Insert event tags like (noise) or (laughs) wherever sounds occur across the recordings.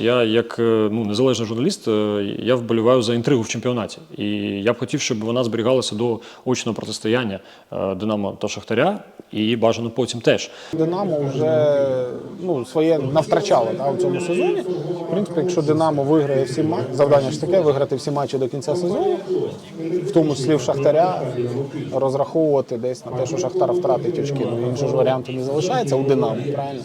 Я, як е, ну, незалежний журналіст, е, я вболіваю за інтригу в чемпіонаті. І я б хотів, щоб вона зберігалася до очного протистояння е, Динамо та Шахтаря, і бажано потім теж. Динамо вже ну, своє навтрачало да, в цьому сезоні. В принципі, якщо Динамо виграє всі матчі, завдання ж таке виграти всі матчі до кінця сезону, в тому числі в Шахтаря, розраховувати десь на те, що Шахтар втратить очки. Ну іншого ж варіанту не залишається у Динамо, правильно?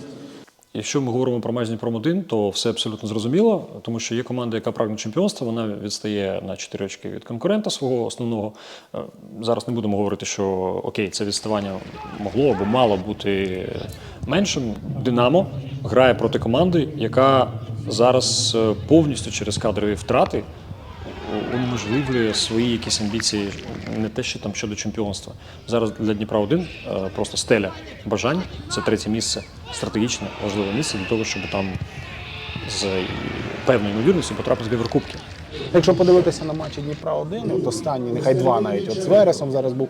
Якщо ми говоримо про матч Дніпром 1, то все абсолютно зрозуміло, тому що є команда, яка прагне чемпіонства, вона відстає на 4 очки від конкурента свого основного. Е, Зараз не будемо говорити, що окей, це відставання могло або мало бути меншим. Динамо грає проти команди, яка зараз е, повністю через кадрові втрати унеможливлює свої якісь амбіції, не те, що там щодо чемпіонства. Зараз для Дніпра 1 просто стеля бажань. Це третє місце, стратегічне, важливе місце для того, щоб там з певною ймовірністю потрапити в Єврокубки. Якщо подивитися на матчі Дніпра 1, от останні, нехай два навіть от з Вересом зараз був.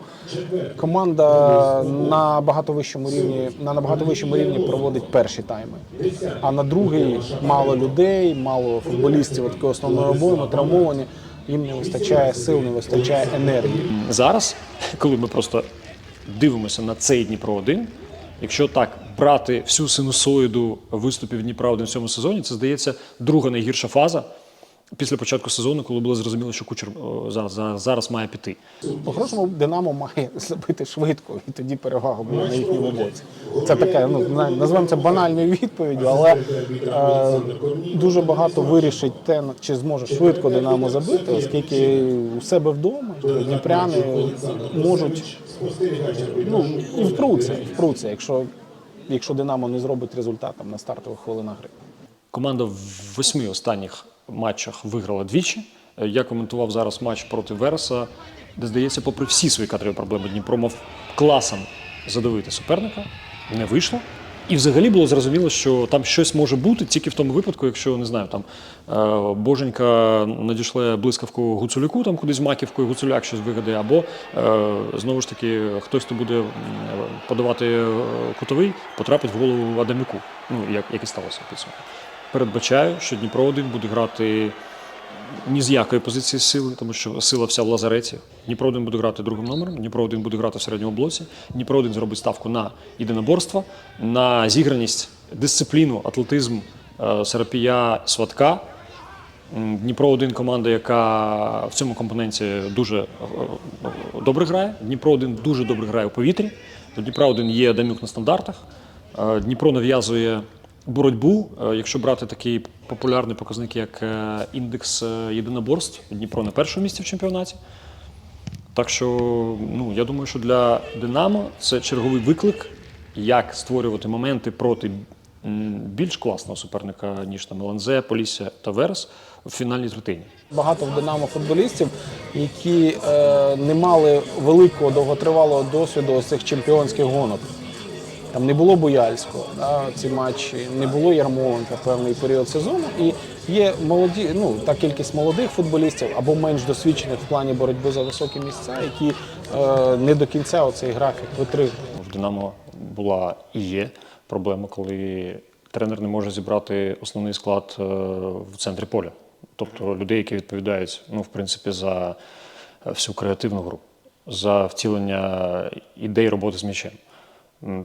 Команда на багато вищому рівні, на набагато вищому рівні проводить перші тайми. А на другий мало людей, мало футболістів такої основної обойми, травмовані. Їм не вистачає сил, не вистачає енергії. Зараз, коли ми просто дивимося на цей Дніпро 1, якщо так брати всю синусоїду виступів Дніпра 1 в цьому сезоні, це здається друга найгірша фаза після початку сезону, коли було зрозуміло, що кучер зараз, зараз, має піти. По-хорошому, Динамо має (laughs) забити швидко, і тоді перевага буде на їхньому боці. Це таке, ну на- назвемо це банальною відповіддю, але е, дуже багато вирішить те, чи зможе швидко Динамо забити, оскільки у себе вдома дніпряни можуть ну, і впруться, впруться, якщо, якщо Динамо не зробить результат там, на стартових хвилинах гри. Команда в восьми останніх матчах виграла двічі. Е, Я коментував зараз матч проти Вереса, де здається, попри всі свої кадрові проблеми, Дніпро мав класом задавити суперника. Не вийшло. І взагалі було зрозуміло, що там щось може бути тільки в тому випадку, якщо не знаю, там е, Боженька надішле блискавку Гуцулюку, там кудись маківкою Гуцуляк щось вигадає, або е, знову ж таки хтось, хто буде подавати кутовий, потрапить в голову Адамюку. Ну як, як і сталося підсумку. Передбачаю, що Дніпро 1 буде грати ні з якої позиції сили, тому що сила вся в лазареті. Дніпро 1 буде грати другим номером, Дніпро 1 буде грати в середньому блоці, Дніпро 1 зробить ставку на єдиноборство, на зіграність, дисципліну, атлетизм е, Серапія Сватка. Дніпро 1 команда, яка в цьому компоненті дуже е, е, добре грає. Дніпро 1 дуже добре грає у повітрі. Дніпра 1 є Дамюк на стандартах. Дніпро нав'язує боротьбу. Е, Якщо брати такий популярний показник, як е, індекс е, єдиноборств, Дніпро на першому місці в чемпіонаті. Так що, ну, я думаю, що для Динамо це черговий виклик, як створювати моменти проти більш класного суперника, ніж там ЛНЗ, Полісся та Верес в фінальній третині. Багато в Динамо футболістів, які е, не мали великого довготривалого досвіду ось цих чемпіонських гонок. Там не було Буяльського, да, ці матчі, не було Ярмоленка певний період сезону. І є молоді, ну та кількість молодих футболістів або менш досвідчених в плані боротьби за високі місця, які е, не до кінця оцей графік витримують. В Динамо була і є проблема, коли тренер не може зібрати основний склад е, в центрі поля. Тобто людей, які відповідають, ну, в принципі, за всю креативну гру, за втілення ідей роботи з м'ячем.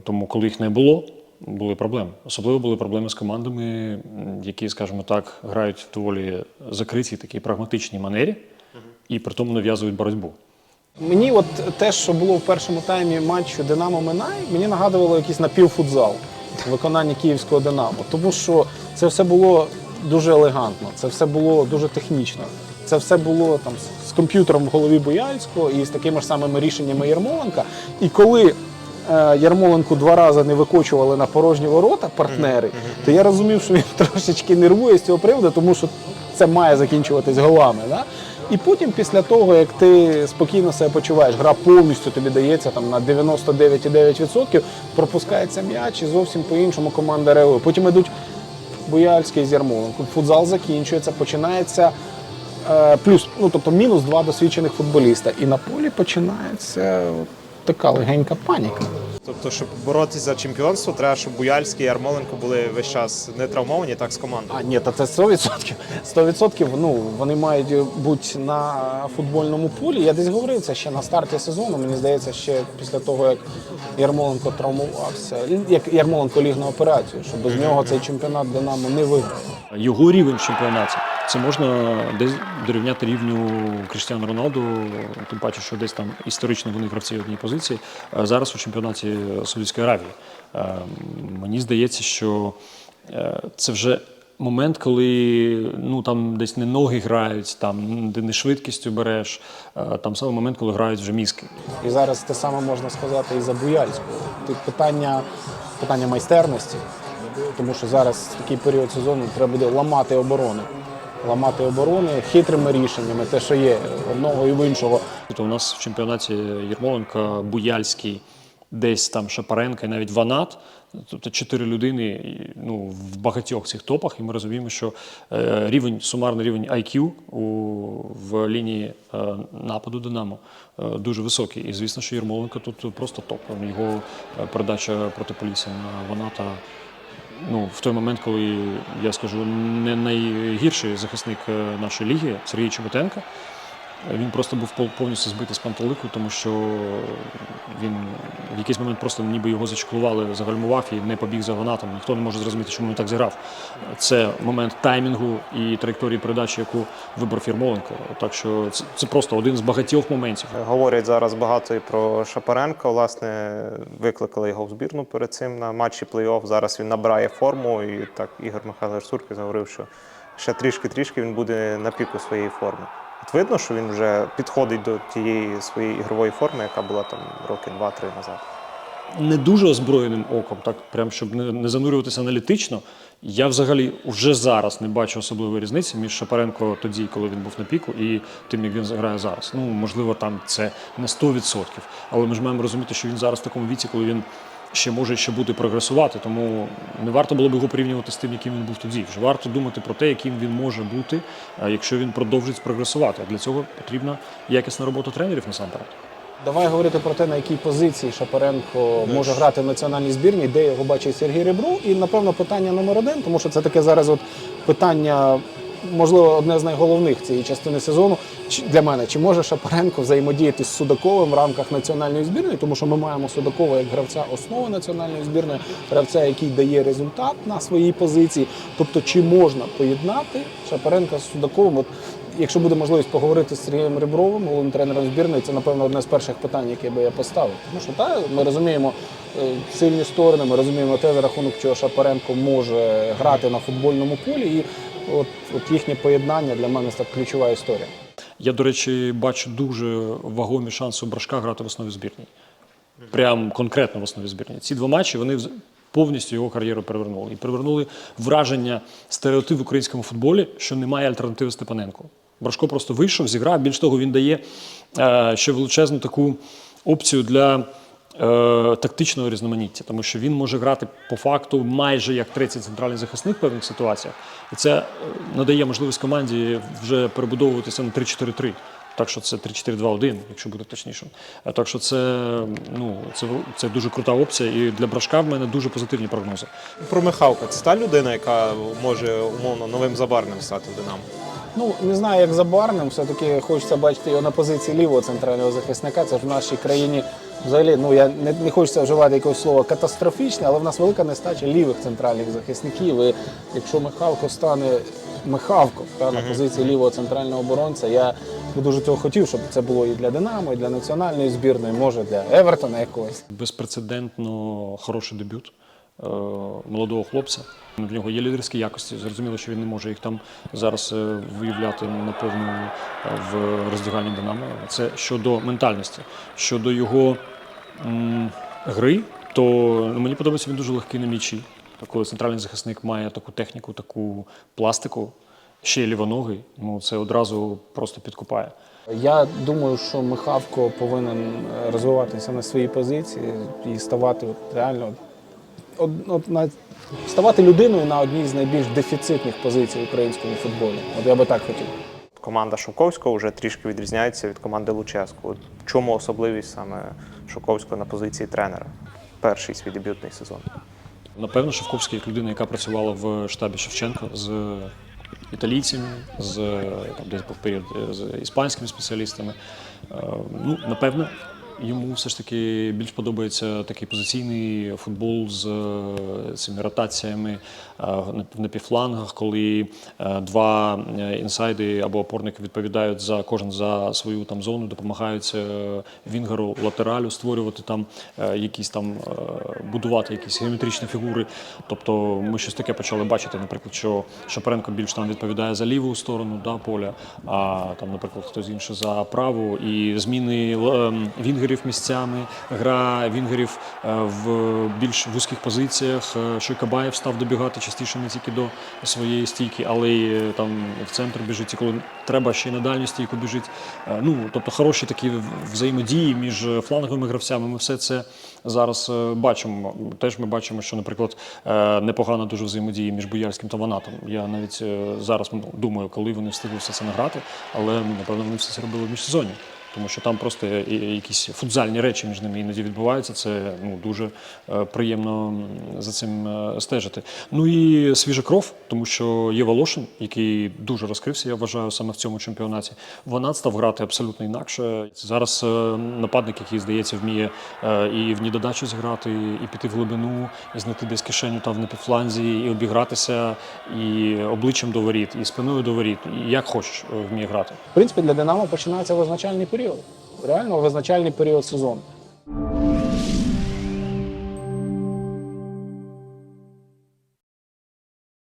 Тому, коли їх не було, були проблеми. Особливо були проблеми з командами, які, скажімо так, грають в доволі закритій такій прагматичній манері і при тому нав'язують боротьбу. Мені от те, що було в першому таймі матчу Динамо Минай, мені нагадувало якийсь напівфутзал в виконанні київського Динамо. Тому що це все було дуже елегантно, це все було дуже технічно. Це все було там з- комп'ютером в голові Бояльського і з такими ж самими рішеннями Ярмоленка. І коли Ярмоленку два рази не викочували на порожні ворота партнери, то я розумів, що він (laughs) трошечки нервує з цього приводу, тому що це має закінчуватись голами. Да? І потім, після того, як ти спокійно себе почуваєш, гра повністю тобі дається там на 99,9%, пропускається м'яч і зовсім по-іншому команда реагує. Потім йдуть Бояльський з Ярмоленком. Футзал закінчується, починається е, плюс, ну тобто мінус два досвідчених футболіста. І на полі починається така легенька паніка. Тобто, щоб боротися за чемпіонство, треба, щоб Буяльський і Ярмоленко були весь час не травмовані, так з командою. А ні, та це 100%. 100% ну, вони мають бути на футбольному полі. Я десь говорив це ще на старті сезону. Мені здається, ще після того, як Ярмоленко травмувався, як Ярмоленко ліг на операцію, що без нього цей чемпіонат Динамо не виграв. Його рівень в чемпіонаті це можна десь дорівняти рівню Кріштіану Роналду, тим паче, що десь там історично вони гравці одній позиції. Зараз у чемпіонаті Саудівської Аравії. Е, Мені здається, що е, це вже момент, коли ну там десь не ноги грають, там де не швидкістю береш, е, там саме момент, коли грають вже мізки. І зараз те саме можна сказати і за Буяльського. Тут питання, питання майстерності, тому що зараз такий період сезону треба буде ламати оборони. Ламати оборони хитрими рішеннями, те, що є одного і в іншого. Тобто у нас в чемпіонаті Єрмоленко, Буяльський, десь там Шапаренко і навіть Ванат. Тобто чотири людини ну, в багатьох цих топах, і ми розуміємо, що е, рівень, сумарний рівень IQ у, в лінії е, нападу Динамо е, дуже високий. І звісно, що Єрмоленко тут просто топ. Його передача проти Полісся на Ваната ну, в той момент, коли я скажу, не найгірший захисник е, нашої ліги Сергій Чеботенко. Він просто був пов- повністю збитий з пантелику, тому що він в якийсь момент просто ніби його зачеклували, загальмував і не побіг за гранатом. Ніхто не може зрозуміти, чому він так зіграв. Це момент таймінгу і траєкторії передачі, яку вибрав Єрмоленко. Так що це, це просто один з багатьох моментів. Говорять зараз багато і про Шапаренка. Власне, викликали його в збірну перед цим на матчі плей-офф. Зараз він набирає форму. І так Ігор Михайлович Суркis говорив, що ще трішки-трішки він буде на піку своєї форми. От видно, що він вже підходить до тієї своєї ігрової форми, яка була там роки два-три назад. не дуже озброєним оком, так прям щоб не, не занурюватися аналітично. Я взагалі вже зараз не бачу особливої різниці між Шапаренко тоді, коли він був на піку, і тим, як він грає зараз. Ну можливо, там це не 100%, але ми ж маємо розуміти, що він зараз в такому віці, коли він. Ще може ще бути прогресувати, тому не варто було б його порівнювати з тим, яким він був тоді. Вже варто думати про те, яким він може бути, якщо він продовжить прогресувати. А для цього потрібна якісна робота тренерів насамперед. Давай говорити про те, на якій позиції Шапаренко може грати в національній збірні, де його бачить Сергій Ребров. І напевно питання номер один, тому що це таке зараз от питання, можливо, одне з найголовних цієї частини сезону. Для мене чи може Шапаренко взаємодіяти з Судаковим в рамках національної збірної, тому що ми маємо Судакова як гравця основи національної збірної, гравця, який дає результат на своїй позиції. Тобто, чи можна поєднати Шапаренка з Судаковим? От Якщо буде можливість поговорити з Сергієм Ребровим, головним тренером збірної, це напевно одне з перших питань, яке би я поставив. Тому що та ми розуміємо е, сильні сторони, ми розуміємо те, за рахунок чого Шапаренко може грати на футбольному полі, і от, от їхнє поєднання для мене це ключова історія. Я, до речі, бачу дуже вагомі шанси у Брашка грати в основі збірній. Прям конкретно в основі збірні. Ці два матчі вони повністю його кар'єру перевернули. І перевернули враження стереотип в українському футболі, що немає альтернативи Степаненку. Брашко просто вийшов, зіграв. Більш того, він дає е, ще величезну таку опцію для тактичного різноманіття, тому що він може грати по факту майже як третій центральний захисник в певних ситуаціях. І це е, надає можливість команді вже перебудовуватися на 3-4-3. Так що це 3-4-2-1, якщо буде точнішим. Е, Так що це, ну, це, це дуже крута опція. І для Брашка в мене дуже позитивні прогнози. Про Михалка це та людина, яка може умовно новим забарним стати в Динамо. Ну не знаю, як за Барнем, все-таки хочеться бачити його на позиції лівого центрального захисника. Це ж в нашій країні взагалі, ну я не, не хочеться вживати якогось слова катастрофічне, але в нас велика нестача лівих центральних захисників. І якщо Михалко стане Михавко та, на позиції лівого центрального оборонця, я би дуже цього хотів, щоб це було і для Динамо, і для національної збірної, може для Евертона якогось. Безпрецедентно хороший дебют молодого хлопця. В нього є лідерські якості. Зрозуміло, що він не може їх там зараз е, виявляти наповну е, в роздягальні Динамо. Це щодо ментальності, щодо його м, гри, то ну, мені подобається він дуже легкий на м'ячі. Коли центральний захисник має таку техніку, таку пластику, ще й лівоногий, ну це одразу просто підкупає. Я думаю, що Михавко повинен е, розвиватися на своїй позиції і ставати реально ставати людиною на одній з найбільш дефіцитних позицій в українському футболі. От я би так хотів. Команда Шовковського вже трішки відрізняється від команди Луческу. В чому особливість саме Шовковського на позиції тренера? перший свій дебютний сезон. Напевно, Шевковський як людина, яка працювала в штабі Шевченка з італійцями, з там десь був період е, з іспанськими спеціалістами. Е, Ну, напевно, йому все ж таки більш подобається такий позиційний футбол з е, цими ротаціями е, на- півфлангах, коли е, два інсайди або опорники відповідають за кожен за свою там зону, допомагають вінгеру латералю створювати там якісь там будувати якісь геометричні фігури. Тобто ми щось таке почали бачити, наприклад, що Шапаренко більш там відповідає за ліву сторону да, поля, а там, наприклад, хтось інший за праву. І зміни ем, вінгерів місцями, гра вінгерів е, в більш вузьких позиціях. е, Що Кабаєв став добігати частіше не тільки до своєї стійки, але й е, там в центр біжить, і коли треба ще й на дальню стійку біжить. Е, Ну, тобто хороші такі взаємодії між фланговими гравцями. Ми все це зараз е, бачимо. Теж ми бачимо, що, наприклад, е, непогана дуже взаємодія між Боярським та Ванатом. Я навіть е, зараз думаю, коли вони встигли все це награти, але ну, напевно вони все це робили в міжсезонні. Тому що там просто якісь футзальні речі між ними іноді відбуваються. Це ну дуже е, приємно за цим е, стежити. Ну і свіжа кров, тому що є Волошин, який дуже розкрився, я вважаю, саме в цьому чемпіонаті. Вона став грати абсолютно інакше. Зараз е, нападник, який здається, вміє і в додачу зіграти, і піти в глибину, і знайти десь кишеню там на півфланзі, і обігратися, і обличчям до воріт, і спиною до воріт. І як хочеш вміє грати. В принципі, для Динамо починається визначальний період, реально визначальний період сезону.